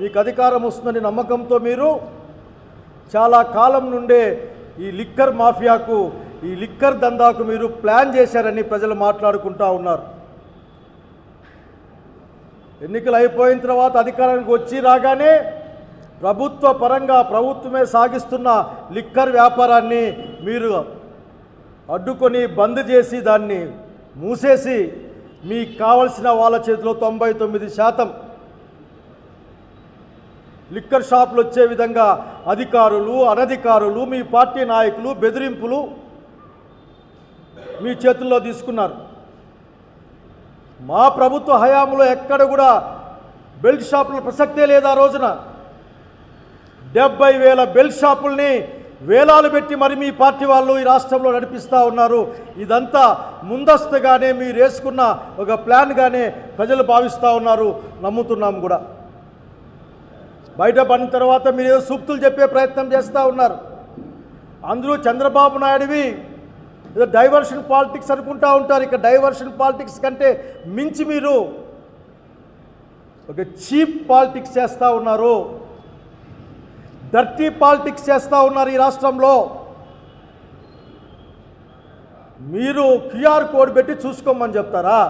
మీకు అధికారం వస్తుందని నమ్మకంతో మీరు చాలా కాలం నుండే ఈ లిక్కర్ మాఫియాకు ఈ లిక్కర్ దందాకు మీరు ప్లాన్ చేశారని ప్రజలు మాట్లాడుకుంటా ఉన్నారు. ఎన్నికలు అయిపోయిన తర్వాత అధికారానికి వచ్చి రాగానే ప్రభుత్వ పరంగా ప్రభుత్వమే సాగిస్తున్న లిక్కర్ వ్యాపారాన్ని మీరు అడ్డుకొని బంద్ చేసి దాన్ని మూసేసి మీకు కావలసిన వాళ్ళ చేతిలో తొంభై తొమ్మిది శాతం లిక్కర్ షాపులు వచ్చే విధంగా అధికారులు అనధికారులు మీ పార్టీ నాయకులు బెదిరింపులు మీ చేతుల్లో తీసుకున్నారు. మా ప్రభుత్వ హయాంలో ఎక్కడ కూడా బెల్ట్ షాపుల ప్రసక్తే లేదు ఆ రోజున. డెబ్బై వేల బెల్ట్ షాపుల్ని వేలాలు పెట్టి మరి మీ పార్టీ వాళ్ళు ఈ రాష్ట్రంలో నడిపిస్తూ ఉన్నారు. ఇదంతా ముందస్తుగానే మీరు వేసుకున్న ఒక ప్లాన్గానే ప్రజలు భావిస్తూ ఉన్నారు. నమ్ముతున్నాం కూడా. బయట పడిన తర్వాత మీరు ఏదో సూక్తులు చెప్పే ప్రయత్నం చేస్తూ ఉన్నారు. అందరూ చంద్రబాబు నాయుడువి ఏదో డైవర్షన్ పాలిటిక్స్ అనుకుంటా ఉంటారు. ఇక డైవర్షన్ పాలిటిక్స్ కంటే మించి మీరు ఒక చీప్ పాలిటిక్స్ చేస్తూ ఉన్నారు. డర్టీ పాలిటిక్స్ చేస్తూ ఉన్నారు ఈ రాష్ట్రంలో. మీరు క్యూఆర్ కోడ్ పెట్టి చూసుకోమని చెప్తారా?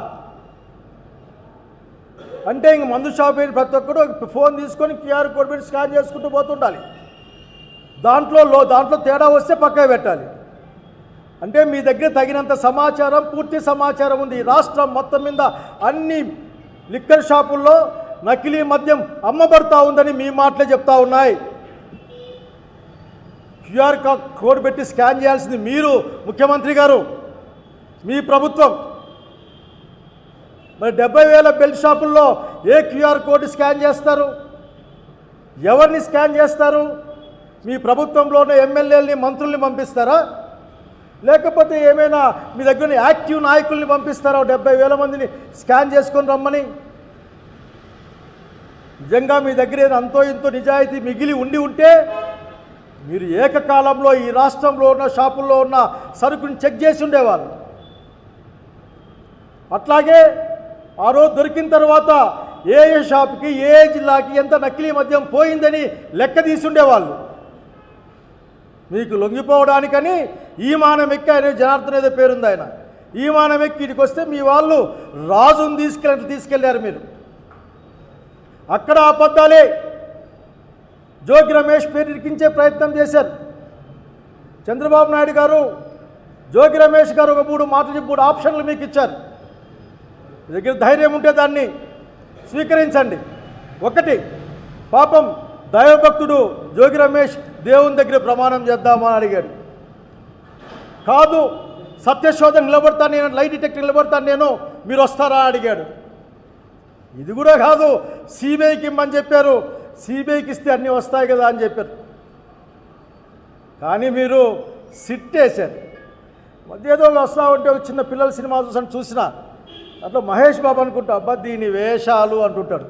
అంటే ఇంక మందు షాప్ వెళ్ళి ప్రతి ఒక్కరు ఫోన్ తీసుకొని క్యూఆర్ కోడ్ పెట్టి స్కాన్ చేసుకుంటూ పోతుండాలి. దాంట్లో లో దాంట్లో తేడా వస్తే పక్కకు పెట్టాలి. అంటే మీ దగ్గర తగినంత సమాచారం పూర్తి సమాచారం ఉంది. రాష్ట్రం మొత్తం మీద అన్ని లిక్కర్ షాపుల్లో నకిలీ మద్యం అమ్మబడతా ఉందని మీ మాటలే చెప్తా ఉన్నాయి. క్యూఆర్ కోడ్ పెట్టి స్కాన్ చేయాల్సింది మీరు ముఖ్యమంత్రి గారు మీ ప్రభుత్వం. మరి డెబ్బై వేల బెల్ట్ షాపుల్లో ఏ క్యూఆర్ కోడ్ స్కాన్ చేస్తారు? ఎవరిని స్కాన్ చేస్తారు? మీ ప్రభుత్వంలోనే ఎమ్మెల్యేలని మంత్రుల్ని పంపిస్తారా? లేకపోతే ఏమైనా మీ దగ్గర యాక్టివ్ నాయకుల్ని పంపిస్తారా? డెబ్బై వేల మందిని స్కాన్ చేసుకొని రమ్మని. నిజంగా మీ దగ్గర ఏదో అంతో ఇంతో నిజాయితీ మిగిలి ఉండి ఉంటే మీరు ఏకకాలంలో ఈ రాష్ట్రంలో ఉన్న షాపుల్లో ఉన్న సరుకుని చెక్ చేసి ఉండేవాళ్ళు. అట్లాగే ఆ రోజు దొరికిన తర్వాత ఏ ఏ షాప్కి ఏ ఏ జిల్లాకి ఎంత నకిలీ మద్యం పోయిందని లెక్క తీసుండేవాళ్ళు మీకు లొంగిపోవడానికని ఈ మానం ఆయన జనార్దన్ ఏదో పేరుంది ఆయన. ఈ మానం ఎక్కి వస్తే మీ వాళ్ళు రాజుని తీసుకెళ్ళి తీసుకెళ్ళారు మీరు. అక్కడ అబద్ధాలే. జోగి రమేష్ పేరు ఇరికించే ప్రయత్నం చేశారు. చంద్రబాబు నాయుడు గారు జోగి రమేష్ గారు ఒక మూడు మాటలు మూడు ఆప్షన్లు మీకు ఇచ్చారు. మీ దగ్గర ధైర్యం ఉంటే దాన్ని స్వీకరించండి. ఒకటి పాపం దైవభక్తుడు జోగి రమేష్ దేవుని దగ్గర ప్రమాణం చేద్దామని అడిగాడు. కాదు సత్యశోధన నిలబడతాను నేను లైట్ డిటెక్టర్ నిలబడతాను నేను మీరు వస్తారా అడిగాడు. ఇది కూడా కాదు సిబిఐకి ఇమ్మని చెప్పారు సిబిఐకి ఇస్తే అన్నీ వస్తాయి కదా అని చెప్పారు. కానీ మీరు సిట్ వేశారు మధ్య ఏదో వస్తూ ఉంటే ఒక చిన్న పిల్లల సినిమా చూసాను చూసినా అట్లా మహేష్ బాబు అనుకుంటా అబ్బా దీని వేషాలు అంటుంటాడు.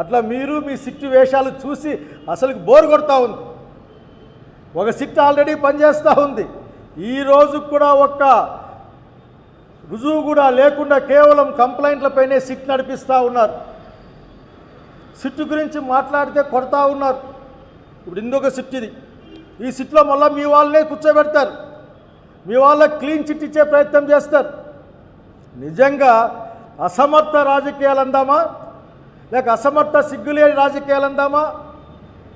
అట్లా మీరు మీ సిట్టు వేషాలు చూసి అసలుకి బోర్ కొడతా ఉంది. ఒక సిట్ ఆల్రెడీ పనిచేస్తూ ఉంది. ఈ రోజు కూడా ఒక్క రుజువు కూడా లేకుండా కేవలం కంప్లైంట్లపైనే సిట్ నడిపిస్తూ ఉన్నారు. సిట్టు గురించి మాట్లాడితే కొడతా ఉన్నారు. ఇప్పుడు ఇంకొక సిట్ ఇది. ఈ సిట్లో మళ్ళీ మీ వాళ్ళనే కూర్చోబెడతారు. మీ వాళ్ళకి క్లీన్ చిట్ ఇచ్చే ప్రయత్నం చేస్తారు. నిజంగా అసమర్థ రాజకీయాలు అందామా? లేక అసమర్థ సిగ్గులేని రాజకీయాలు అందామా?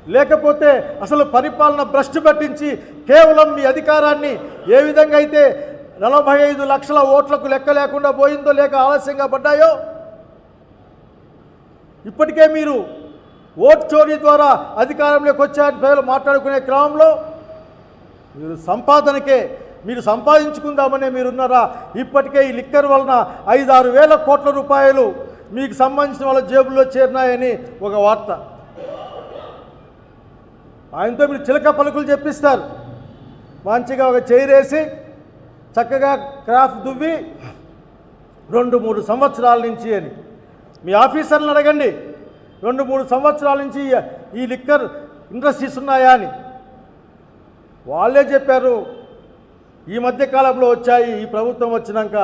లేకపోతే అసలు పరిపాలన భ్రష్టు పట్టించి కేవలం మీ అధికారాన్ని ఏ విధంగా అయితే నలభై ఐదు లక్షల ఓట్లకు లెక్క లేకుండా పోయిందో లేక ఆలస్యంగా పడ్డాయో? ఇప్పటికే మీరు ఓట్ చోరీ ద్వారా అధికారంలోకి వచ్చారని ప్రజలు మాట్లాడుకునే క్రమంలో మీరు సంపాదనకే మీరు సంపాదించుకుందామనే మీరున్నారా? ఇప్పటికే ఈ లిక్కర్ వలన ఐదారు వేల కోట్ల రూపాయలు మీకు సంబంధించిన వాళ్ళ జేబుల్లో చేరినాయని ఒక వార్త. ఆయనతో మీరు చిలక పలుకులు చెప్పిస్తారు. మంచిగా ఒక చైరేసి చక్కగా క్రాఫ్ట్ దువ్వి రెండు మూడు సంవత్సరాల నుంచి అని. మీ ఆఫీసర్లను అడగండి. రెండు మూడు సంవత్సరాల నుంచి ఈ- ఈ లిక్కర్ ఇండస్ట్రీస్ ఉన్నాయా అని. వాళ్ళే చెప్పారు. ఈ మధ్య కాలంలో వచ్చాయి ఈ ప్రభుత్వం వచ్చినాక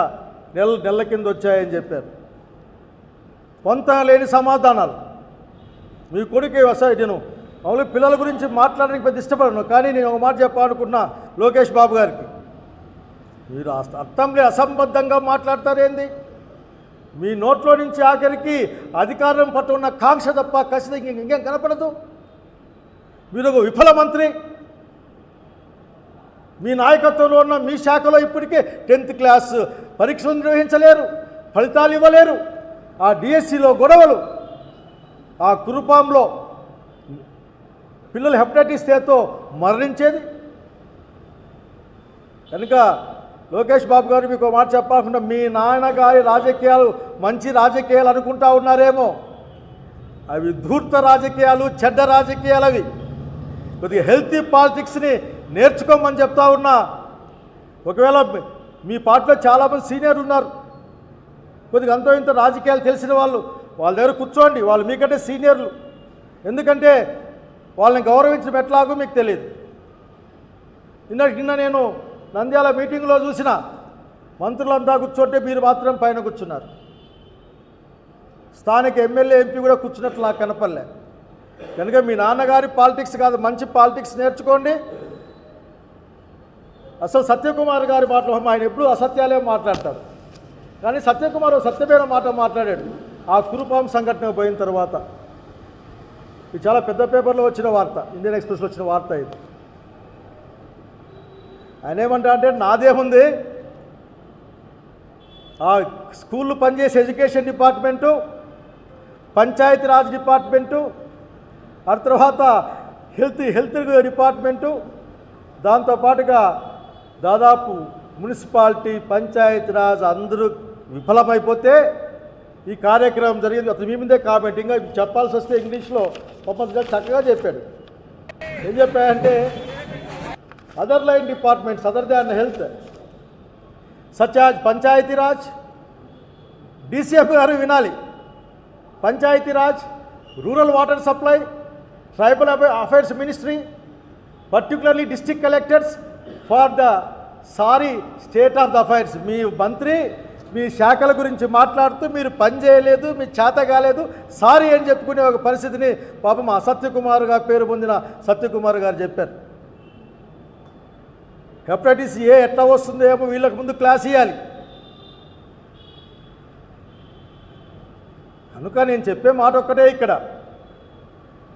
నెల నెల కింద వచ్చాయని చెప్పారు. పొంత లేని సమాధానాలు. మీ కొడుకే వస్తాయి నేను మామూలు పిల్లల గురించి మాట్లాడడానికి పెద్ద ఇష్టపడను కానీ నేను ఒక మాట చెప్పాలనుకున్నా లోకేష్ బాబు గారికి. మీరు అర్థంలే అసంబద్ధంగా మాట్లాడతారేంది మీ నోట్లో నుంచి ఆఖరికి అధికారం పట్ల ఉన్న కాంక్ష తప్ప ఖచ్చితంగా ఇంకేం కనపడదు? మీరు ఒక విఫల మంత్రి. మీ నాయకత్వంలో ఉన్న మీ శాఖలో ఇప్పటికే టెన్త్ క్లాస్ పరీక్షలు నిర్వహించలేరు ఫలితాలు ఇవ్వలేరు. ఆ డిఎస్సిలో గొడవలు ఆ కురుపాంలో పిల్లలు హెపటైటిస్ ఏతో మరణించేది. కనుక లోకేష్ బాబు గారు మీకు మాట చెప్పకుండా మీ నాన్నగారి రాజకీయాలు మంచి రాజకీయాలు అనుకుంటా ఉన్నారేమో. అవి ధూర్త రాజకీయాలు చెడ్డ రాజకీయాలు అవి. కొద్దిగా హెల్తీ పాలిటిక్స్ని నేర్చుకోమని చెప్తా ఉన్నా. ఒకవేళ మీ- పార్టీలో చాలామంది సీనియర్లు ఉన్నారు. కొద్దిగా అంతో ఇంత రాజకీయాలు తెలిసిన వాళ్ళు వాళ్ళ దగ్గర కూర్చోండి వాళ్ళు మీకంటే సీనియర్లు. ఎందుకంటే వాళ్ళని గౌరవించడం ఎట్లాగో మీకు తెలియదు. నిన్న నిన్న నేను నంద్యాల మీటింగ్లో చూసిన మంత్రులంతా కూర్చోంటే మీరు మాత్రం పైన కూర్చున్నారు. స్థానిక ఎమ్మెల్యే ఎంపీ కూడా కూర్చున్నట్లు నాకు కనపడలే. కనుక మీ నాన్నగారి పాలిటిక్స్ కాదు మంచి పాలిటిక్స్ నేర్చుకోండి. అసలు సత్యకుమార్ గారి మాటలు ఆయన ఎప్పుడు అసత్యాలే మాట్లాడతారు. కానీ సత్యకుమార్ సత్యమైన మాట మాట్లాడాడు. ఆ కురుపాం సంఘటన పోయిన తర్వాత. ఇది చాలా పెద్ద పేపర్లో వచ్చిన వార్త ఇండియన్ ఎక్స్ప్రెస్లో వచ్చిన వార్త ఇది. ఆయన ఏమంటా అంటే నాదేముంది ఆ స్కూళ్ళు పనిచేసే ఎడ్యుకేషన్ డిపార్ట్మెంటు పంచాయతీరాజ్ డిపార్ట్మెంటు ఆ తర్వాత హెల్త్ హెల్త్ డిపార్ట్మెంటు దాంతోపాటుగా దాదాపు మున్సిపాలిటీ పంచాయతీరాజ్ అందరూ విఫలమైపోతే ఈ కార్యక్రమం జరిగింది. అతను మీ ముందే కామెంట్ ఇంకా చెప్పాల్సి వస్తే ఇంగ్లీష్లో మొహమ్మద్ గారు చక్కగా చెప్పాడు. ఏం చెప్పాయంటే other line departments other than health such as Panchayati Raj DCF గారు వినాలి. Panchayati Raj rural water supply tribal affairs ministry particularly district collectors for the sorry state of the affairs. మీ మంత్రి మీ శాఖల గురించి మాట్లాడుతూ మీరు పని చేయలేదు మీ చేత కాలేదు సారీ అని చెప్పుకునే ఒక పరిస్థితిని పాపం ఆ గారు పేరు పొందిన సత్యకుమార్ గారు చెప్పారు. హెపటైటిస్ ఏ ఎట్లా వస్తుందో ఏమో వీళ్ళకి ముందు క్లాస్ ఇవ్వాలి కనుక నేను చెప్పే మాట ఒక్కటే ఇక్కడ.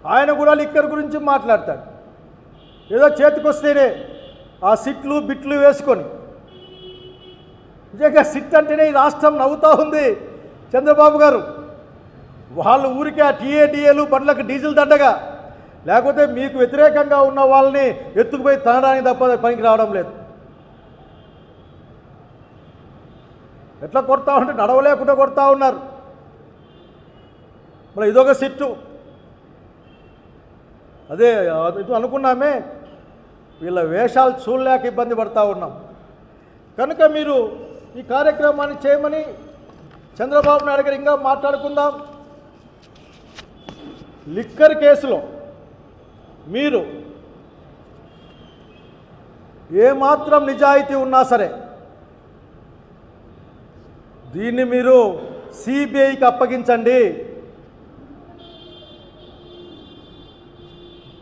ఆయన కూడా లిక్కర్ గురించి మాట్లాడతాడు. ఏదో చేతికొస్తేనే ఆ సిట్లు బిట్లు వేసుకొని. నిజంగా సిట్ అంటేనే ఈ రాష్ట్రం నవ్వుతూ ఉంది చంద్రబాబు గారు. వాళ్ళు ఊరికే ఆ టీఏడిఏలు బండ్లకు డీజిల్ దండగా. లేకపోతే మీకు వ్యతిరేకంగా ఉన్న వాళ్ళని ఎత్తుకుపోయి తనడానికి తప్ప పనికి రావడం లేదు. ఎట్లా కొడతా ఉంటే నడవలేకుండా కొడతా ఉన్నారు. మరి ఇదొక సిట్టు. అదే అనుకున్నామే. వీళ్ళ వేషాలు చూడలేక ఇబ్బంది పడతా ఉన్నాం. కనుక మీరు ఈ కార్యక్రమాన్ని చేయమని చంద్రబాబు నాయుడు గారు ఇంకా మాట్లాడుకుందాం. లిక్కర్ కేసులో మీరు ఏమాత్రం నిజాయితీ ఉన్నా సరే దీన్ని మీరు సిబిఐకి అప్పగించండి.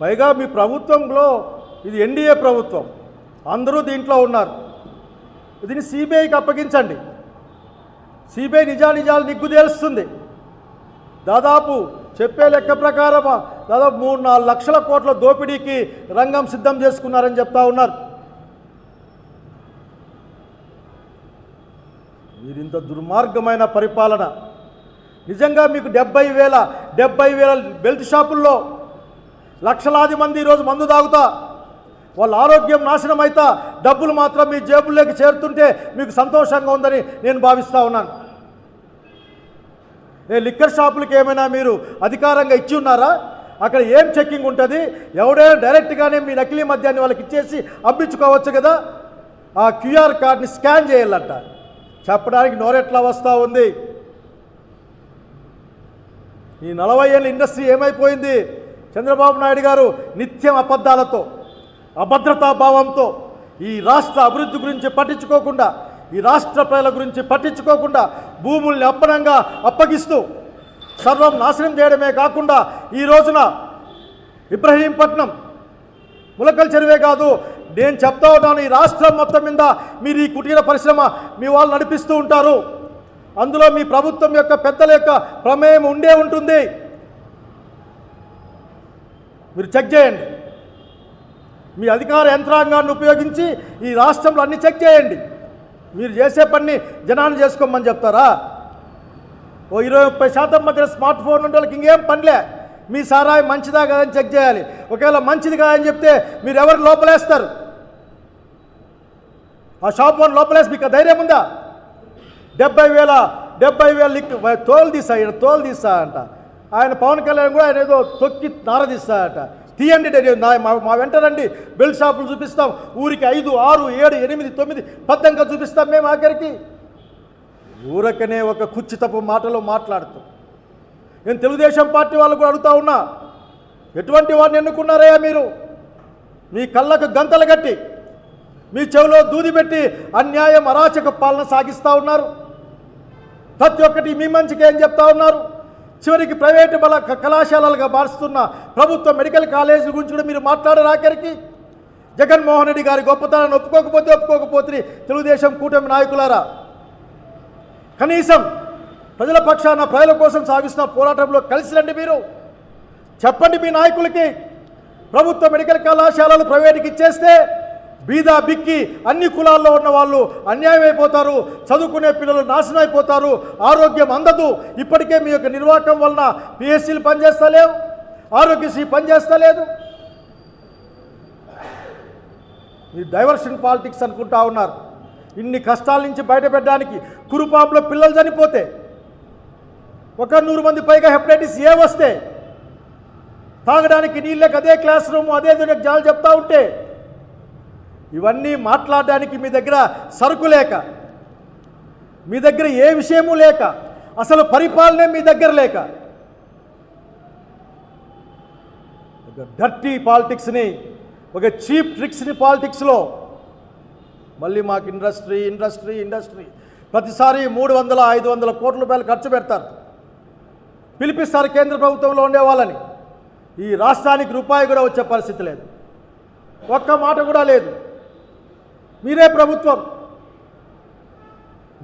పైగా మీ ప్రభుత్వంలో ఇది ఎన్డీఏ ప్రభుత్వం. అందరూ దీంట్లో ఉన్నారు. దీన్ని సిబిఐకి అప్పగించండి. సిబిఐ నిజానిజాలు నిగ్గుదేలుస్తుంది దాదాపు చెప్పే లెక్క ప్రకారం దాదాపు మూడు నాలుగు లక్షల కోట్ల దోపిడీకి రంగం సిద్ధం చేసుకున్నారని చెప్తా ఉన్నారు. మీరింత దుర్మార్గమైన పరిపాలన. నిజంగా మీకు డెబ్బై వేల డెబ్బై వేల బెల్ట్ షాపుల్లో లక్షలాది మంది ఈరోజు మందు తాగుతా వాళ్ళ ఆరోగ్యం నాశనం అవుతా డబ్బులు మాత్రం మీ జేబుల్లోకి చేరుతుంటే మీకు సంతోషంగా ఉందని నేను భావిస్తూ ఉన్నాను. ఏ లిక్కర్ షాపులకి ఏమైనా మీరు అధికారంగా ఇచ్చి ఉన్నారా? అక్కడ ఏం చెక్కింగ్ ఉంటుంది? ఎవడైనా డైరెక్ట్గానే మీ నకిలీ మద్యాన్ని వాళ్ళకి ఇచ్చేసి అప్పించుకోవచ్చు కదా? ఆ క్యూఆర్ కార్డ్ని స్కాన్ చేయాలంట. చెప్పడానికి నోరెట్లా వస్తూ ఉంది? ఈ నలభై ఏళ్ళ ఇండస్ట్రీ ఏమైపోయింది? చంద్రబాబు నాయుడు గారు నిత్యం అబద్ధాలతో అభద్రతా భావంతో ఈ రాష్ట్ర అభివృద్ధి గురించి పట్టించుకోకుండా ఈ రాష్ట్ర ప్రజల గురించి పట్టించుకోకుండా భూముల్ని అప్పనంగా అప్పగిస్తూ సర్వం నాశనం చేయడమే కాకుండా ఈ రోజున ఇబ్రహీంపట్నం ములకల్ చెరువే కాదు నేను చెప్తా ఉన్నాను ఈ రాష్ట్రం మొత్తం మీద మీరు ఈ కుటీర పరిశ్రమ మీ వాళ్ళు నడిపిస్తూ ఉంటారు. అందులో మీ ప్రభుత్వం యొక్క పెద్దల యొక్క ప్రమేయం ఉండే ఉంటుంది. మీరు చెక్ చేయండి. మీ అధికార యంత్రాంగాన్ని ఉపయోగించి ఈ రాష్ట్రంలో అన్ని చెక్ చేయండి. మీరు చేసే పని జనాన్ని చేసుకోమని చెప్తారా? ఓ ఇరవై ముప్పై శాతం మధ్య స్మార్ట్ ఫోన్ ఉండే వాళ్ళకి ఇంకేం పనిలే మీ సారాయి మంచిదా కాదని చెక్ చేయాలి. ఒకవేళ మంచిది కాదని చెప్తే మీరు ఎవరు లోపలేస్తారు? ఆ షాప్ వన్ లోపలేసి మీకు ధైర్యం ఉందా? డెబ్బై వేల డెబ్బై వేల లిక్ తోలు తీసా ఈయన తోలు తీస్తా అంట. ఆయన పవన్ కళ్యాణ్ కూడా ఆయన ఏదో తొక్కి నారదీస్తాడట తీయండి డే- మా వెంట రండి. బెల్ట్ షాపులు చూపిస్తాం. ఊరికి ఐదు ఆరు ఏడు ఎనిమిది తొమ్మిది పద్దంగా చూపిస్తాం మేము ఆఖరికి. ఊరకనే ఒక కుచ్చితపు మాటలో మాట్లాడుతూ. నేను తెలుగుదేశం పార్టీ వాళ్ళు కూడా అడుగుతా ఉన్నా ఎటువంటి వారిని ఎన్నుకున్నారయ్యా మీరు? మీ కళ్ళకు గంతలు కట్టి మీ చెవిలో దూది పెట్టి అన్యాయం అరాచక పాలన సాగిస్తూ ఉన్నారు. ప్రతి ఒక్కటి మీ మంచికి ఏం చెప్తా ఉన్నారు. చివరికి ప్రైవేటు బల క- కళాశాలలుగా మారుస్తున్న ప్రభుత్వ మెడికల్ కాలేజీల గురించి కూడా మీరు మాట్లాడారు ఆఖరికి? జగన్మోహన్ రెడ్డి గారి గొప్పతనాన్ని ఒప్పుకోకపోతే ఒప్పుకోకపోతే తెలుగుదేశం కూటమి నాయకులారా? కనీసం ప్రజల పక్షాన ప్రజల కోసం సాగిస్తున్న పోరాటంలో కలిసి రండి మీరు. చెప్పండి మీ నాయకులకి. ప్రభుత్వ మెడికల్ కళాశాలలు ప్రైవేట్కి ఇచ్చేస్తే బీదా బిక్కి అన్ని కులాల్లో ఉన్న వాళ్ళు అన్యాయం అయిపోతారు చదువుకునే పిల్లలు నాశనం అయిపోతారు ఆరోగ్యం అందదు. ఇప్పటికే మీ యొక్క నిర్వాహకం వలన పిఎస్సీలు పనిచేస్తలేవు ఆరోగ్యశ్రీ పనిచేస్తలేదు. ఈ డైవర్షన్ పాలిటిక్స్ అనుకుంటా ఉన్నారు. ఇన్ని కష్టాల నుంచి బయటపెట్టడానికి కురుపాంలో పిల్లలు చనిపోతే ఒక నూరు మంది పైగా హెపటైటిస్ ఏ వస్తే తాగడానికి నీళ్ళకి అదే క్లాస్ రూమ్ అదే జాలు చెప్తా ఉంటే ఇవన్నీ మాట్లాడడానికి మీ దగ్గర సరుకు లేక మీ దగ్గర ఏ విషయము లేక అసలు పరిపాలనే మీ దగ్గర లేక ఒక డర్టీ పాలిటిక్స్ని ఒక చీప్ ట్రిక్స్ని పాలిటిక్స్లో మళ్ళీ మాకు ఇండస్ట్రీ ఇండస్ట్రీ ఇండస్ట్రీ ప్రతిసారి మూడు వందల ఐదు వందల కోట్ల రూపాయలు ఖర్చు పెడతారు. పిలిపిస్తారు కేంద్ర ప్రభుత్వంలో ఉండే వాళ్ళని. ఈ రాష్ట్రానికి రూపాయి కూడా వచ్చే పరిస్థితి లేదు. ఒక్క మాట కూడా లేదు. మీరే ప్రభుత్వం.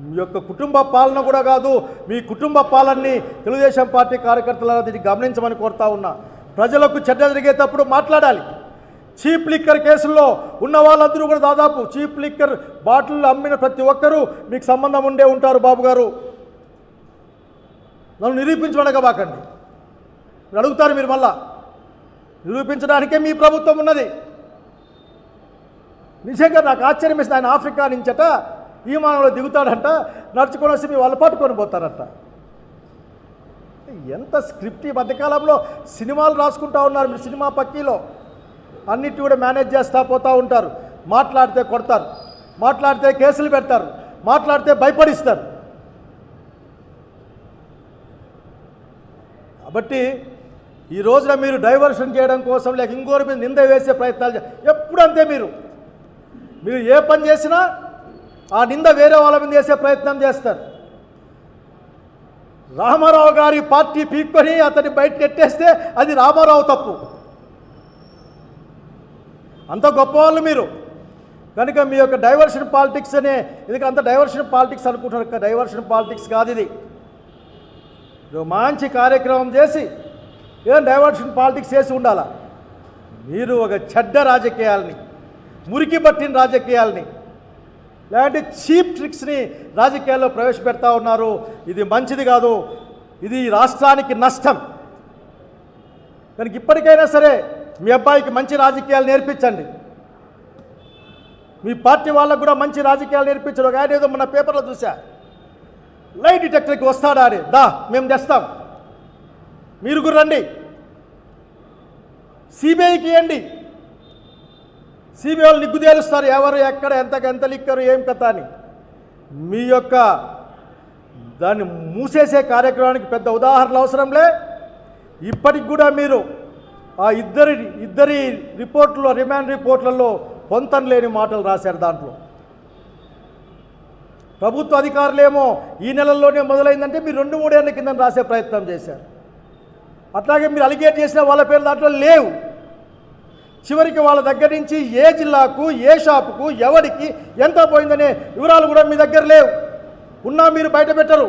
మీ యొక్క కుటుంబ పాలన కూడా కాదు మీ కుటుంబ పాలనని తెలుగుదేశం పార్టీ కార్యకర్తల దీన్ని గమనించమని కోరుతా ఉన్నా. ప్రజలకు చెడ్డ జరిగేటప్పుడు మాట్లాడాలి. చీప్ లిక్కర్ కేసుల్లో ఉన్న వాళ్ళందరూ కూడా దాదాపు చీప్ లిక్కర్ బాటిల్ అమ్మిన ప్రతి ఒక్కరూ మీకు సంబంధం ఉండే ఉంటారు బాబు గారు. నన్ను నిరూపించమనగబాకండి మీరు అడుగుతారు మీరు మళ్ళా. నిరూపించడానికే మీ ప్రభుత్వం ఉన్నది. నిజంగా నాకు ఆశ్చర్యం వేసింది ఆయన ఆఫ్రికా నుంచట విమానంలో దిగుతాడంట నడుచుకొని వచ్చి మీ వాళ్ళు పట్టుకొని ఎంత స్క్రిప్ట్ ఈ మధ్యకాలంలో సినిమాలు రాసుకుంటా ఉన్నారు మీరు సినిమా పక్కీలో. అన్నిటి కూడా మేనేజ్ చేస్తూ పోతూ ఉంటారు. మాట్లాడితే కొడతారు. మాట్లాడితే కేసులు పెడతారు. మాట్లాడితే భయపడిస్తారు. కాబట్టి ఈ రోజున మీరు డైవర్షన్ చేయడం కోసం లేక ఇంకోరి మీద నింద వేసే ప్రయత్నాలు చే- ఎప్పుడు అంతే మీరు మీరు ఏ పని చేసినా ఆ నింద వేరే వాళ్ళ మీద వేసే ప్రయత్నం చేస్తారు. రామారావు గారి పార్టీ పీక్కొని అతన్ని బయట నెట్టేస్తే అది రామారావు తప్పు. అంత గొప్పవాళ్ళు మీరు. కనుక మీ యొక్క డైవర్షన్ పాలిటిక్స్ అనే ఎందుకంటే అంత డైవర్షన్ పాలిటిక్స్ అనుకుంటున్నారు డైవర్షన్ పాలిటిక్స్ కాదు ఇది. మంచి కార్యక్రమం చేసి ఏం డైవర్షన్ పాలిటిక్స్ చేసి ఉండాలా? మీరు ఒక చెడ్డ రాజకీయాలని. మురికి పట్టిన రాజకీయాలని. లేదంటే చీప్ ట్రిక్స్ని రాజకీయాల్లో ప్రవేశపెడతా ఉన్నారు. ఇది మంచిది కాదు. ఇది రాష్ట్రానికి నష్టం. దానికి ఇప్పటికైనా సరే మీ అబ్బాయికి మంచి రాజకీయాలు నేర్పించండి. మీ పార్టీ వాళ్ళకు కూడా మంచి రాజకీయాలు నేర్పించడం. ఒక ఆయన ఏదో మన పేపర్లో చూసా లైట్ డిటెక్టర్కి వస్తాడా అని దా మేము తెస్తాం. మీరు కూడా రండి. సిబిఐకి ఇవ్వండి. సిబిఐ వాళ్ళు నిగ్గుదేలుస్తారు ఎవరు ఎక్కడ ఎంత ఎంత లిక్కరు ఏం కథ అని. మీ యొక్క దాన్ని మూసేసే కార్యక్రమానికి పెద్ద ఉదాహరణలు అవసరంలే ఇప్పటికి కూడా మీరు ఆ ఇద్దరి ఇద్దరి రిపోర్ట్లో రిమాండ్ రిపోర్ట్లలో పొంతం లేని మాటలు రాశారు దాంట్లో. ప్రభుత్వ అధికారులేమో ఈ నెలల్లోనే మొదలైందంటే మీరు రెండు మూడేళ్ళ కింద రాసే ప్రయత్నం చేశారు. అట్లాగే మీరు అలిగేట్ చేసిన వాళ్ళ పేరు దాంట్లో లేవు. చివరికి వాళ్ళ దగ్గర నుంచి ఏ జిల్లాకు ఏ షాపుకు ఎవరికి ఎంత పోయిందనే వివరాలు కూడా మీ దగ్గర లేవు. ఉన్నా మీరు బయట పెట్టరు.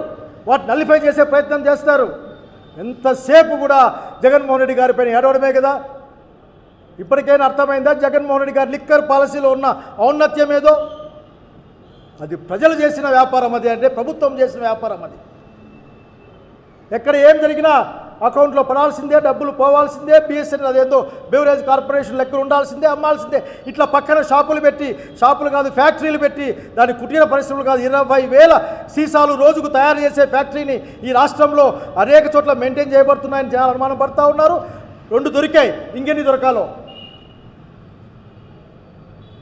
వాటిని నల్లిఫై చేసే ప్రయత్నం చేస్తారు. ఎంతసేపు కూడా జగన్మోహన్ రెడ్డి గారి పైన ఏడవడమే కదా? ఇప్పటికైనా అర్థమైందా? జగన్మోహన్ రెడ్డి గారి లిక్కర్ పాలసీలో ఉన్న ఔన్నత్యం ఏదో? అది ప్రజలు చేసిన వ్యాపారం అది అంటే ప్రభుత్వం చేసిన వ్యాపారం అది. ఎక్కడ ఏం జరిగినా అకౌంట్లో పడాల్సిందే డబ్బులు పోవాల్సిందే బిఎస్ఎన్ అదేదో బెవరేజ్ కార్పొరేషన్ లెక్కలు ఉండాల్సిందే అమ్మాల్సిందే. ఇట్లా పక్కన షాపులు పెట్టి షాపులు కాదు ఫ్యాక్టరీలు పెట్టి దాని కుటీర పరిశ్రమలు కాదు ఇరవై వేల సీసాలు రోజుకు తయారు చేసే ఫ్యాక్టరీని ఈ రాష్ట్రంలో అనేక చోట్ల మెయింటైన్ చేయబడుతున్నాయని జనాలు అనుమానం పడతా ఉన్నారు. రెండు దొరికాయి ఇంకెన్ని దొరకాలో?